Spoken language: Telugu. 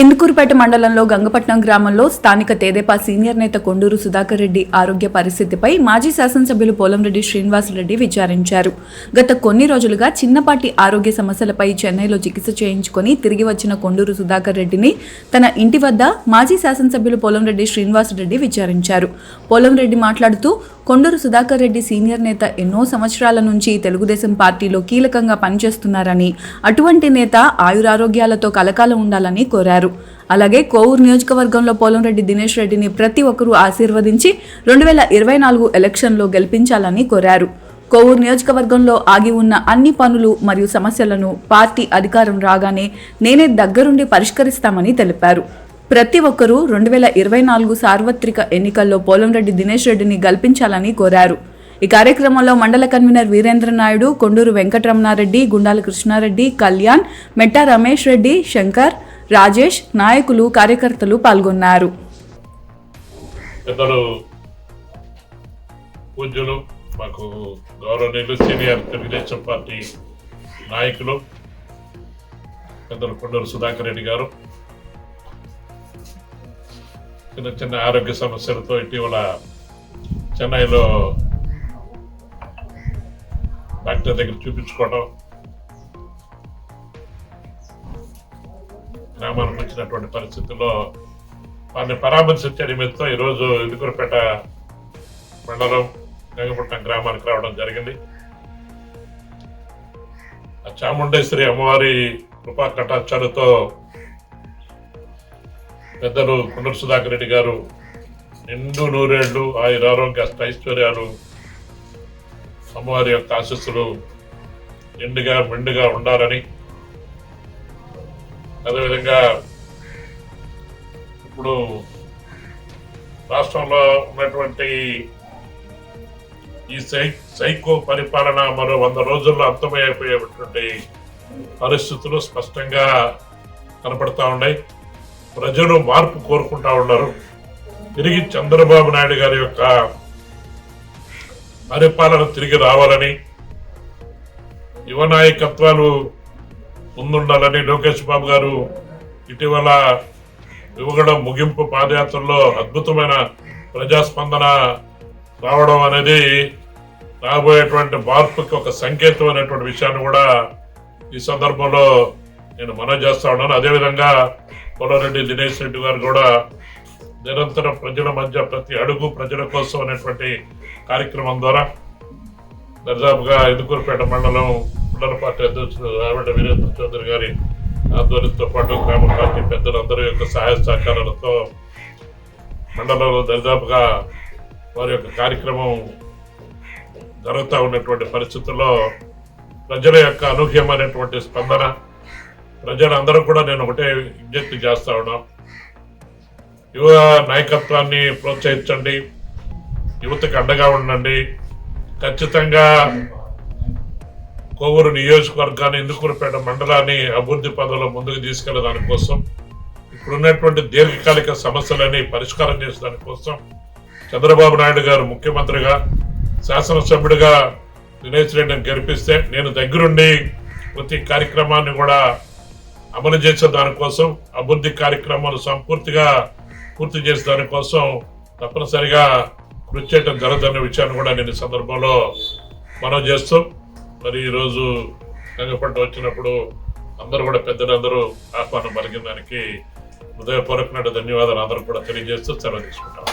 ఇందుకూరుపేట మండలంలో గంగపట్నం గ్రామంలో స్థానిక తేదేపా సీనియర్ నేత కొండూరు సుధాకర్ రెడ్డి ఆరోగ్య పరిస్థితిపై మాజీ శాసనసభ్యులు పోలంరెడ్డి శ్రీనివాసరెడ్డి విచారించారు. గత కొన్ని రోజులుగా చిన్నపాటి ఆరోగ్య సమస్యలపై చెన్నైలో చికిత్స చేయించుకొని తిరిగి వచ్చిన కొండూరు సుధాకర్ రెడ్డిని తన ఇంటి వద్ద మాజీ శాసనసభ్యులు పోలంరెడ్డి శ్రీనివాసరెడ్డి విచారించారు. పోలంరెడ్డి మాట్లాడుతూ కొండూరు సుధాకర్ రెడ్డి సీనియర్ నేత ఎన్నో సంవత్సరాల నుంచి తెలుగుదేశం పార్టీలో కీలకంగా పనిచేస్తున్నారని అటువంటి నేత ఆయురారోగ్యాలతో కలకాలం ఉండాలని కోరారు. అలాగే కోవూరు నియోజకవర్గంలో పోలంరెడ్డి దినేష్ రెడ్డిని ప్రతి ఒక్కరూ ఆశీర్వదించి రెండు వేల ఇరవై నాలుగు ఎలక్షన్లో గెలిపించాలని కోరారు. కోవూరు నియోజకవర్గంలో ఆగి ఉన్న అన్ని పనులు మరియు సమస్యలను పార్టీ అధికారం రాగానే నేనే దగ్గరుండి పరిష్కరిస్తామని తెలిపారు. ప్రతి ఒక్కరూ రెండు వేల ఇరవై నాలుగు సార్వత్రిక ఎన్నికల్లో పోలంరెడ్డి దినేష్ రెడ్డిని గెలిపించాలని కోరారు. ఈ కార్యక్రమంలో మండల కన్వీనర్ వీరేంద్ర నాయుడు కొండూరు వెంకటరమణారెడ్డి గుండాల కృష్ణారెడ్డి కళ్యాణ్ మెట్టా రమేష్ రెడ్డి శంకర్ రాజేష్ నాయకులు కార్యకర్తలు పాల్గొన్నారు. పూజ్యులు మాకు గౌరవనీయులు సీనియర్ తెలుగుదేశం పార్టీ నాయకులు పెద్దలు కొండూరు సుధాకర్ రెడ్డి గారు చిన్న చిన్న ఆరోగ్య సమస్యలతో ఇటీవల చెన్నైలో డాక్టర్ దగ్గర చూపించుకోవడం గ్రామానికి వచ్చినటువంటి పరిస్థితుల్లో వారిని పరామర్శించే నిమిత్తం ఈరోజు ఇదుకురపేట మండలం గంగపట్నం గ్రామానికి రావడం జరిగింది. ఆ చాముండేశ్వరి అమ్మవారి కృపా కటాక్షాలతో పెద్దలు కుండల సుధాకర్ రెడ్డి గారు నిండు నూరేళ్ళు ఆయుర ఆరోగ్య ఐశ్వర్యాలు అమ్మవారి యొక్క ఆశస్సులు నిండుగా మెండుగా ఉండాలని. అదేవిధంగా ఇప్పుడు రాష్ట్రంలో ఉన్నటువంటి ఈ సై సైకో పరిపాలన మరో వంద రోజుల్లో అంతమైపోయేటువంటి పరిస్థితులు స్పష్టంగా కనపడతా ఉన్నాయి. ప్రజలు మార్పు కోరుకుంటా ఉన్నారు. తిరిగి చంద్రబాబు నాయుడు గారి యొక్క పరిపాలన తిరిగి రావాలని యువ నాయకత్వాలు ముందుండాలని లోకేష్ బాబు గారు ఇటీవల యువగడ ముగింపు పాదయాత్రలో అద్భుతమైన ప్రజాస్పందన రావడం అనేది రాబోయేటువంటి మార్పుకి ఒక సంకేతం అనేటువంటి విషయాన్ని కూడా ఈ సందర్భంలో నేను మనం చేస్తా ఉన్నాను. అదేవిధంగా పోలారెడ్డి దినేష్ రెడ్డి గారు కూడా నిరంతరం ప్రజల మధ్య ప్రతి అడుగు ప్రజల కోసం అనేటువంటి కార్యక్రమం ద్వారా దర్దాపుగా ఎదుకూరుపేట మండలం మండల పార్టీ అధ్యక్షుడు రావిడ వీరేంద్ర చౌదరి గారి ఆధ్వర్యంతో పాటు గ్రామ పార్టీ పెద్దలందరి యొక్క సహాయ సహకారాలతో మండలంలో దరిదాపుగా వారి యొక్క కార్యక్రమం జరుగుతూ ఉన్నటువంటి పరిస్థితుల్లో ప్రజల యొక్క అనూహ్యమైనటువంటి స్పందన ప్రజలందరూ కూడా నేను ఒకటే విజ్ఞప్తి చేస్తా ఉన్నాం. యువ నాయకత్వాన్ని ప్రోత్సహించండి. యువతకు అండగా ఉండండి. ఖచ్చితంగా కోవూరు నియోజకవర్గాన్ని ఇందుకూరుపేట మండలాన్ని అభివృద్ధి పదంలో ముందుకు తీసుకెళ్ళే దానికోసం ఇప్పుడున్నటువంటి దీర్ఘకాలిక సమస్యలని పరిష్కారం చేసే దానికోసం చంద్రబాబు నాయుడు గారు ముఖ్యమంత్రిగా శాసనసభ్యుడిగా దినేష్ రెడ్డిని గెలిపిస్తే నేను దగ్గరుండి ప్రతి కార్యక్రమాన్ని కూడా అమలు చేసే దానికోసం అభివృద్ధి కార్యక్రమాలు సంపూర్తిగా పూర్తి చేసే దానికోసం తప్పనిసరిగా కృషి చేయడం జరగదన్న విషయాన్ని కూడా నేను సందర్భంలో మనం చేస్తూ మరి ఈరోజు గంగపట్ట వచ్చినప్పుడు అందరూ కూడా పెద్దలందరూ ఆహ్వానం పలికిన దానికి హృదయపూర్వకమైన ధన్యవాదాలు అందరూ కూడా తెలియజేస్తూ సెలవు తీసుకుంటాం.